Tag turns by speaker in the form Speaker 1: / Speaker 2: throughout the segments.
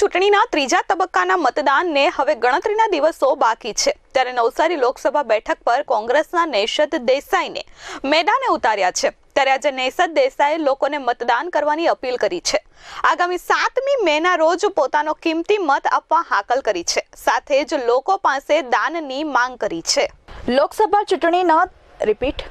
Speaker 1: ચૂંટણીના ત્રીજા તબક્કાના મતદાનને હવે ગણતરીના દિવસો બાકી છે. ત્યારે નવસારી લોકસભા બેઠક પર કોંગ્રેસના નૈશદ દેસાઈને મેદાને ઉતાર્યા છે. ત્યારે આજે નૈશદ દેસાઈએ લોકોને મતદાન કરવાની અપીલ કરી છે. આગામી સાતમી મેના રોજ પોતાનો કિંમતી મત આપવા હાકલ કરી છે. સાથે જ લોકો પાસે દાનની માંગ કરી છે.
Speaker 2: લોકસભા ચૂંટણીના રિપીટ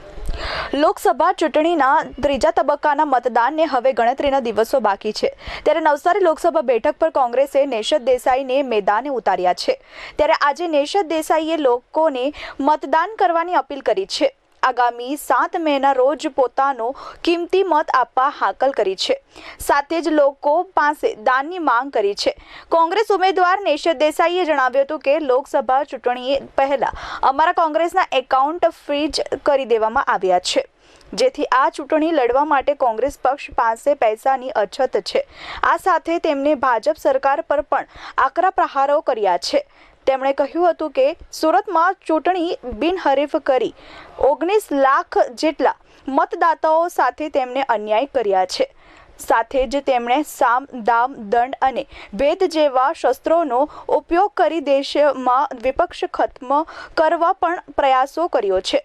Speaker 2: લોકસભા ચૂંટણીના ત્રીજા તબક્કાના મતદાનને હવે ગણતરીના દિવસો બાકી છે. ત્યારે નવસારી લોકસભા બેઠક પર કોંગ્રેસે નેશદ દેસાઈને મેદાને ઉતાર્યા છે. ત્યારે આજે નેશદ દેસાઈએ લોકોને મતદાન કરવાની અપીલ કરી છે. આગામી સાત મેના રોજ પોતાનો કિંમતી મત આપવા હાકલ કરી છે. સાથે જ લોકો પાસે દાનની માંગ કરી છે. કોંગ્રેસ ઉમેદવાર નેશદ દેસાઈએ જણાવ્યું હતું કે લોકસભા ચૂંટણી પહેલા અમારા કોંગ્રેસના એકાઉન્ટ ફ્રીજ કરી દેવામાં આવ્યા છે. જેથી આ ચૂંટણી લડવા માટે કોંગ્રેસ પક્ષ પાસે પૈસાની અછત છે. આ સાથે તેમણે ભાજપ સરકાર પર પણ આકરા પ્રહારો કર્યા છે. તેમણે કહ્યું હતું કે સુરતમાં ચૂંટણી બિનહરીફ કરી ઓગણીસ લાખ જેટલા મતદાતાઓ સાથે તેમણે અન્યાય કર્યા છે. સાથે જ તેમણે સામ, દામ, દંડ અને ભેદ જેવા શસ્ત્રોનો ઉપયોગ કરી દેશમાં વિપક્ષ ખત્મ કરવા પણ પ્રયાસો કર્યો છે.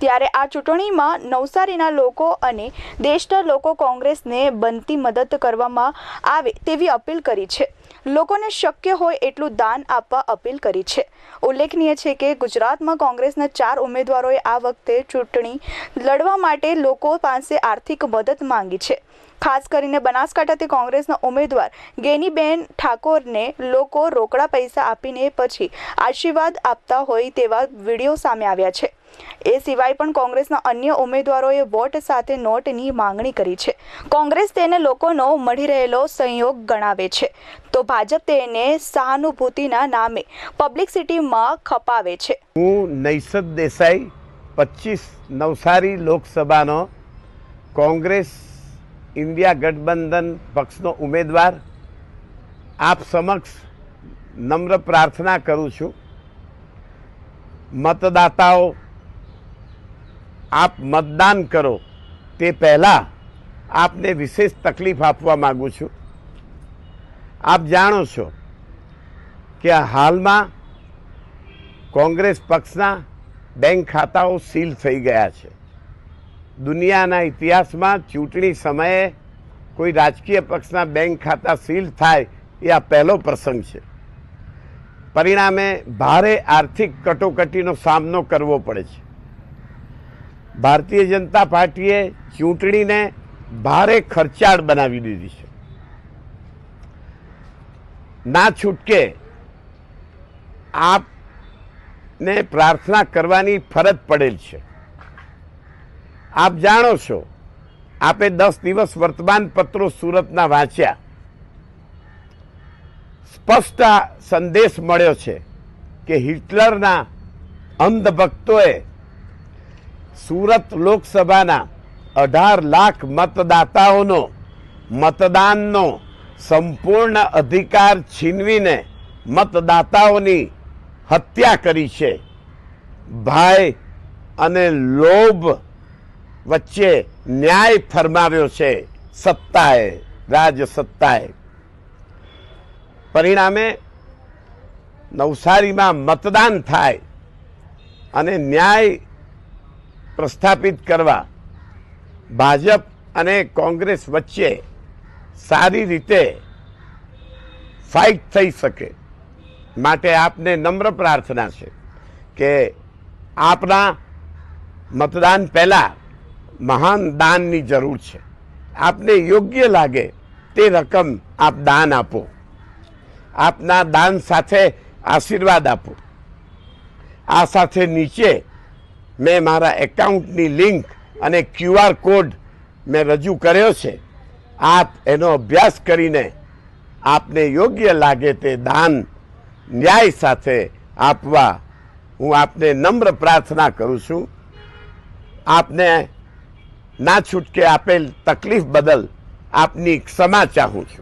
Speaker 2: ત્યારે આ ચૂંટણીમાં નવસારીના લોકો અને દેશના લોકો કોંગ્રેસને બનતી મદદ કરવામાં આવે તેવી અપીલ કરી છે. લોકોને શક્ય હોય એટલું દાન આપવા અપીલ કરી છે. ઉલ્લેખનીય છે કે ગુજરાતમાં કોંગ્રેસના ચાર ઉમેદવારોએ આ વખતે ચૂંટણી લડવા માટે લોકો પાસે આર્થિક મદદ માંગી છે. ખાસ કરીને બનાસકાંઠાથી કોંગ્રેસના ઉમેદવાર ગેનીબેન ઠાકોરને લોકો રોકડા પૈસા આપીને પછી આશીર્વાદ આપતા હોય તેવા વીડિયો સામે આવ્યા છે. એ સિવાય પણ કોંગ્રેસના અન્ય ઉમેદવારોએ વોટ સાથે નોટની માંગણી કરી છે. કોંગ્રેસ તેને લોકોનો મળી રહેલો સંયોગ ગણાવે છે. તો ભાજપ તેને સહાનુભૂતિના નામે પબ્લિસિટીમાં ખપાવે છે.
Speaker 3: હું નૈસદ દેસાઈ પચીસ નવસારી લોકસભાનો કોંગ્રેસ ઇન્ડિયા ગઠબંધન પક્ષનો ઉમેદવાર. આપ સમક્ષ નમ્ર પ્રાર્થના કરું છું. મતદાતાઓ આપ મતદાન કરો તે પહેલાં આપને વિશેષ તકલીફ આપવા માગું છું. આપ જાણો છો કે હાલમાં કોંગ્રેસ પક્ષના બેંક ખાતાઓ સીલ થઈ ગયા છે. દુનિયાના ઇતિહાસમાં ચૂંટણી સમયે કોઈ રાજકીય પક્ષના બેંક ખાતા સીલ થાય એ આ પહેલો પ્રસંગ છે. પરિણામે ભારે આર્થિક કટોકટીનો સામનો કરવો પડે છે. ભારતીય જનતા પાર્ટીએ ચૂંટણીને ભારે ખર્ચાળ બનાવી દીધી છે. ના છૂટકે આપને પ્રાર્થના કરવાની ફરજ પડેલ છે. આપ જાણો છો, આપે દસ દિવસ વર્તમાન પત્રો સુરતના વાંચ્યા. સ્પષ્ટ સંદેશ મળ્યો છે કે હિટલરના અંધભક્તોએ સુરત લોકસભાના અઢાર લાખ મતદાતાઓનો મતદાનનો સંપૂર્ણ અધિકાર છીનવીને મતદાતાઓની હત્યા કરી છે. ભાઈ અને લોભ વચ્ચે ન્યાય ફરમાવ્યો છે સત્તાએ, રાજસત્તાએ. પરિણામે નવસારીમાં મતદાન થાય અને ન્યાય પ્રસ્થાપિત કરવા. ભાજપ અને કોંગ્રેસ વચ્ચે સારી રીતે ફાઇટ થઈ શકે. માટે આપને નમ્ર પ્રાર્થના છે કે આપના મતદાન પહેલાં મહાન દાનની જરૂર છે. આપને યોગ્ય લાગે તે રકમ આપ દાન આપો. આપના દાન સાથે આશીર્વાદ આપો. આ સાથે નીચે મેં મારા એકાઉન્ટની લિંક અને ક્યુઆર કોડ મેં રજૂ કર્યો છે. આપ એનો અભ્યાસ કરીને આપને યોગ્ય લાગે તે દાન ન્યાય સાથે આપવા હું આપને નમ્ર પ્રાર્થના કરું છું. આપને ના છૂટકે આપેલ તકલીફ બદલ આપની ક્ષમા ચાહું છું.